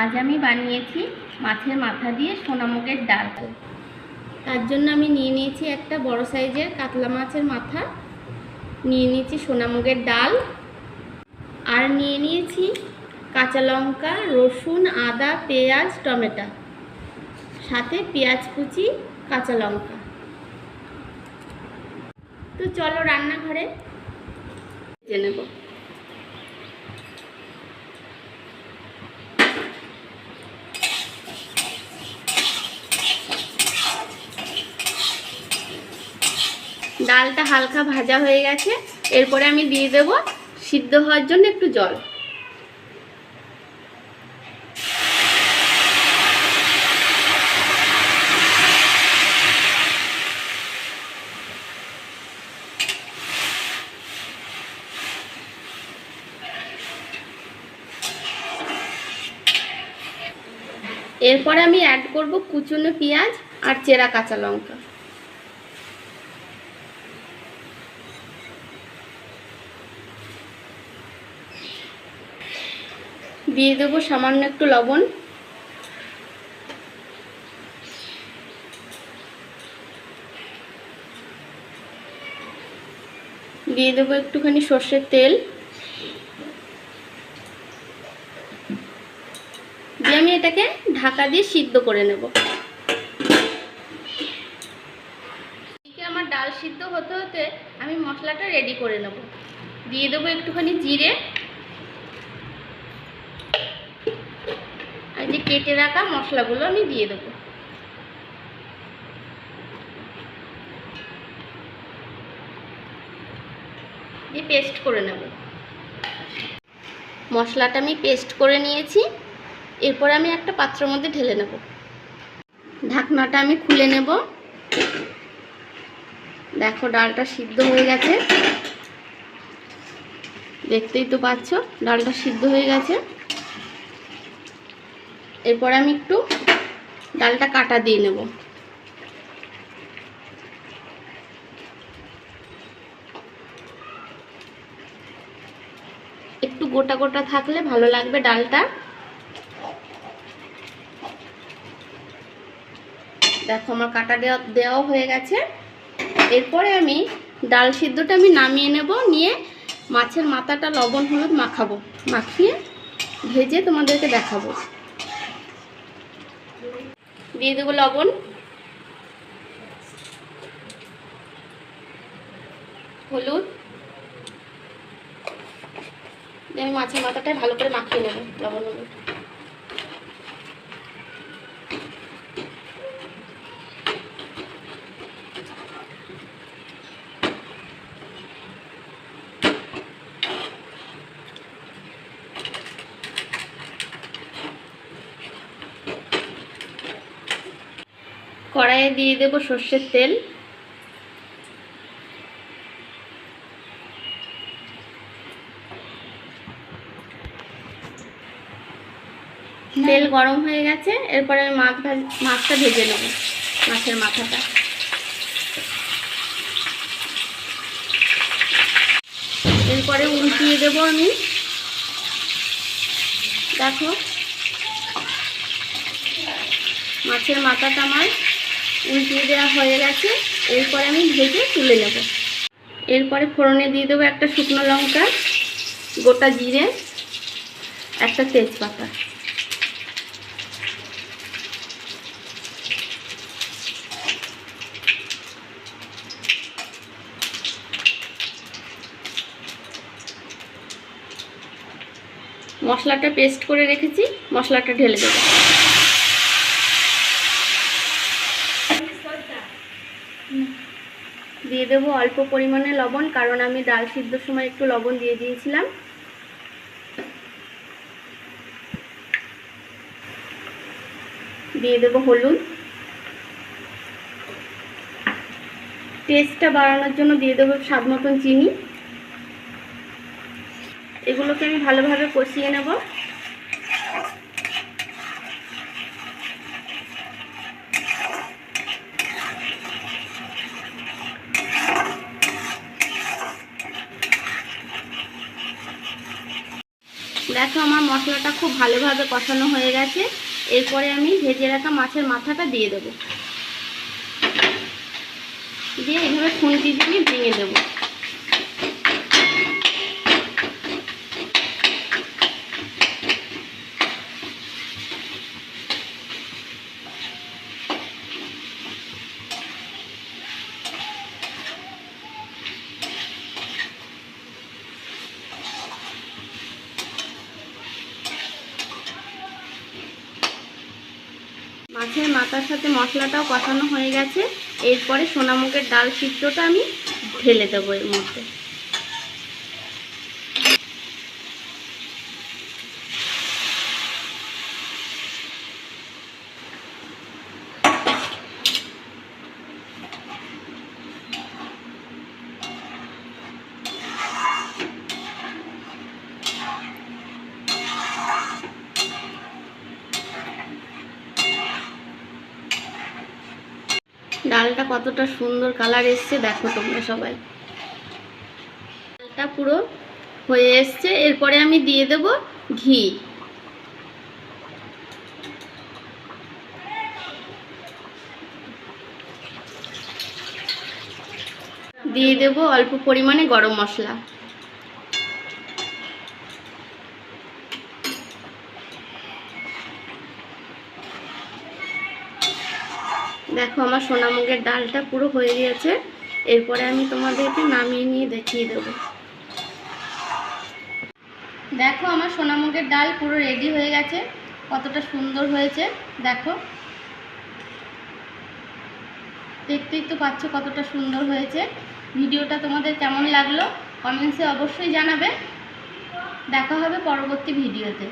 আজ আমি বানিয়েছি মাছের মাথা দিয়ে সোনামুগের ডাল। তার জন্য আমি নিয়ে নিয়েছি একটা বড় সাইজের কাতলা মাছের মাথা। নিয়ে নিয়েছি সোনামুগের ডাল। আর নিয়ে নিয়েছি কাঁচা লঙ্কা, রসুন, আদা, পেঁয়াজ, টমেটো। সাথে পেঁয়াজ কুচি, কাঁচা লঙ্কা। তো চলো রান্নাঘরে। নেব। ডালটা হালকা ভাজা হয়ে গেছে। এরপরে আমি দিয়ে দেব সিদ্ধ হওয়ার জন্য একটু জল। এরপরে আমি অ্যাড করব কুচনো পেঁয়াজ আর চেরা কাঁচা লঙ্কা। দিয়ে দেবো সামান্য একটু লবণ। দিয়ে দেবো একটুখানি সর্ষের তেল। দিয়ে আমি এটাকে ঢাকা দিয়ে সিদ্ধ করে নেব। আমার ডাল সিদ্ধ হতে হতে আমি মশলাটা রেডি করে নেব। দিয়ে দেবো একটুখানি জিরে আর যে কেটে রাখা মশলাগুলো আমি দিয়ে দেবো। দিয়ে পেস্ট করে নেব। মশলাটা আমি পেস্ট করে নিয়েছি। এরপর আমি একটা পাত্রের মধ্যে ঢেলে নেব। ঢাকনাটা আমি খুলে নেব। দেখো ডালটা সিদ্ধ হয়ে গেছে। দেখতেই তো পাচ্ছ, ডালটা সিদ্ধ হয়ে গেছে। এরপর আমি একটু ডালটা কাটা দিয়ে নেব। একটু গোটা গোটা থাকলে ভালো লাগবে ডালটা। দেখো আমার কাটা দেওয়া দেওয়া হয়ে গেছে। এরপরে আমি ডাল সিদ্ধটা আমি নামিয়ে নেব, নিয়ে মাছের মাথাটা লবণ হলুদ মাখাবো। মাখিয়ে ভেজে তোমাদেরকে দেখাবো। দিয়ে দেবো লবণ। হলুদ। আমি মাছের মাথাটাই ভালো করে মাখিয়ে নেব লবণ হলুদ। কড়াইয়ে দিয়ে দেব সর্ষের তেল। তেল গরম হয়ে গেছে এরপরে আমি মাছ মাছটা ভেজে নেব মাছের মাথাটা। এরপরে উল্টিয়ে দেব আমি। দেখো মাছের মাথাটা আমার উল্টিয়ে দেওয়া হয়ে গেছে। এরপরে আমি ভেজে তুলে নেব। এরপরে ফোড়নে দিয়ে দেবো একটা শুকনো লঙ্কা, গোটা জিরে, একটা তেজপাতা। মশলাটা পেস্ট করে রেখেছি, মশলাটা ঢেলে দেবো। দিয়ে দেবো অল্প পরিমাণে লবণ, কারণ আমি ডাল সিদ্ধর সময় একটু লবণ দিয়ে দিয়েছিলাম। দিয়ে দেবো হলুদ। টেস্টটা বাড়ানোর জন্য দিয়ে দেবো স্বাদ মতন চিনি। এগুলোকে আমি ভালোভাবে কষিয়ে নেব। দেখো আমার মশলাটা খুব ভালোভাবে কষানো হয়ে গেছে। এরপরে আমি ভেজে রাখা মাছের মাথাটা দিয়ে দেবো। দিয়ে এইভাবে খুন্তি দিয়ে ভেঙে দেবো। মাছের মাথার সাথে মশলাটাও কষানো হয়ে গেছে। এরপরে সোনামুখের ডাল সিদ্ধটা আমি ঢেলে দেবো এর মধ্যে। ডালটা কতটা সুন্দর কালার এসছে, দেখো তোমরা সবাই। ডালটা পুরো হয়ে এসছে, এরপরে আমি দিয়ে দেব ঘি। দিয়ে দেব অল্প পরিমাণে গরম মশলা। দেখো আমার সোনামুগের ডালটা পুরো হয়ে গিয়েছে। এরপরে আমি তোমাদেরকে নামিয়ে নিয়ে দেখিয়ে দেবো। দেখো আমার সোনামুগের ডাল পুরো রেডি হয়ে গেছে। কতটা সুন্দর হয়েছে, দেখো। দেখতেই তো পাচ্ছ কতটা সুন্দর হয়েছে। ভিডিওটা তোমাদের কেমন লাগল কমেন্টসে অবশ্যই জানাবে। দেখা হবে পরবর্তী ভিডিওতে।